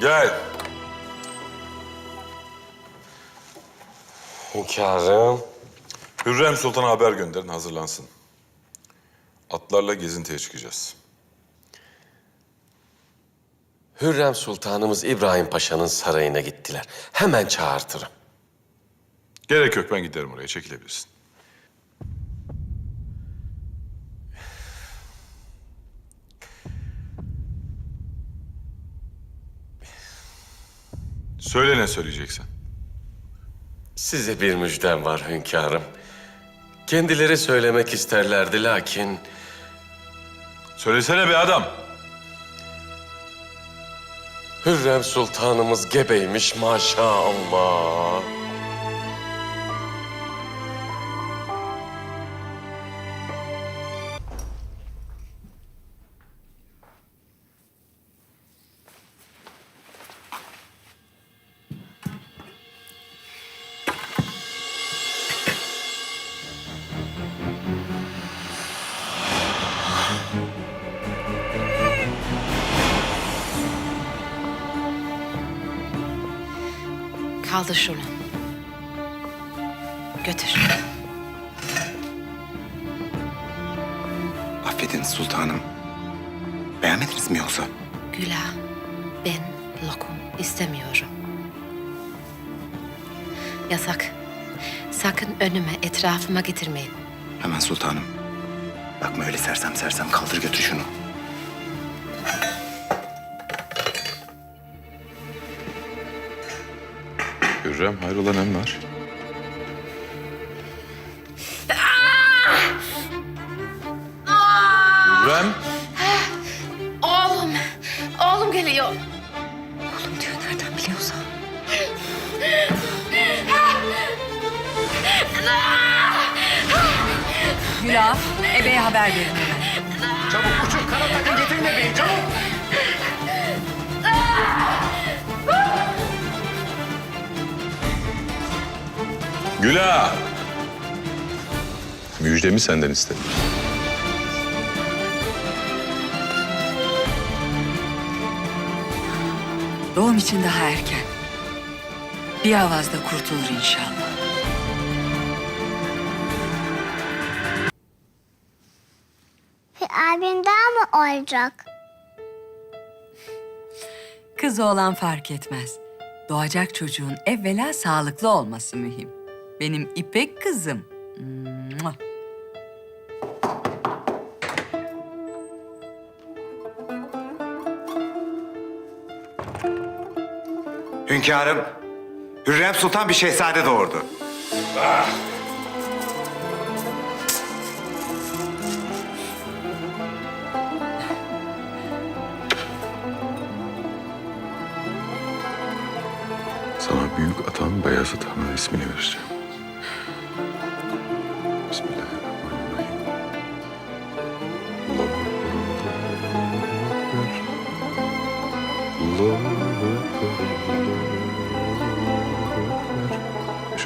Gel. Hünkârım. Hürrem Sultan'a haber gönderin, hazırlansın. Atlarla gezintiye çıkacağız. Hürrem Sultanımız İbrahim Paşa'nın sarayına gittiler. Hemen çağırtırım. Gerek yok, ben giderim oraya, çekilebilirsin. Söyle ne söyleyeceksen. Size bir müjdem var hünkârım. Kendileri söylemek isterlerdi lakin... Söylesene be adam. Hürrem Sultanımız gebeymiş maşallah. Kaldır şunu. Götür. Affedin sultanım. Beğenmediniz mi yoksa? Güla, ben lokum istemiyorum. Yasak. Sakın önüme, etrafıma getirmeyin. Hemen sultanım. Bakma öyle sersem sersem kaldır götür şunu. Hürrem, hayrola nem var? Hürrem. Oğlum, oğlum geliyor. Oğlum diyor, nereden biliyorsa. Gülah, ebeye haber verin hemen. Güla. Müjdemi senden istedim. Doğum için daha erken. Bir avazda kurtulur inşallah. Bir abim daha mı olacak? Kız oğlan fark etmez. Doğacak çocuğun evvela sağlıklı olması mühim. Benim İpek kızım. Mua. Hünkârım. Hürrem Sultan bir şehzade doğurdu. Sana büyük atan Beyazıt Han'ın ismini vereceğim.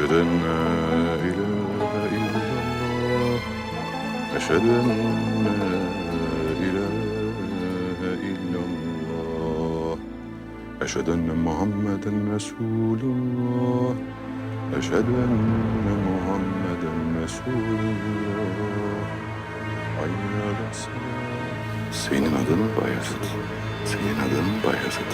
Eşhedü en la ilahe illallah. Eşhedü en la ilahe illallah. Eşhedü enne Muhammeden Resulullah. Eşhedü enne Muhammeden Resulullah. Hayya ala salat. Senin adın Bayezid. Senin adın Bayezid.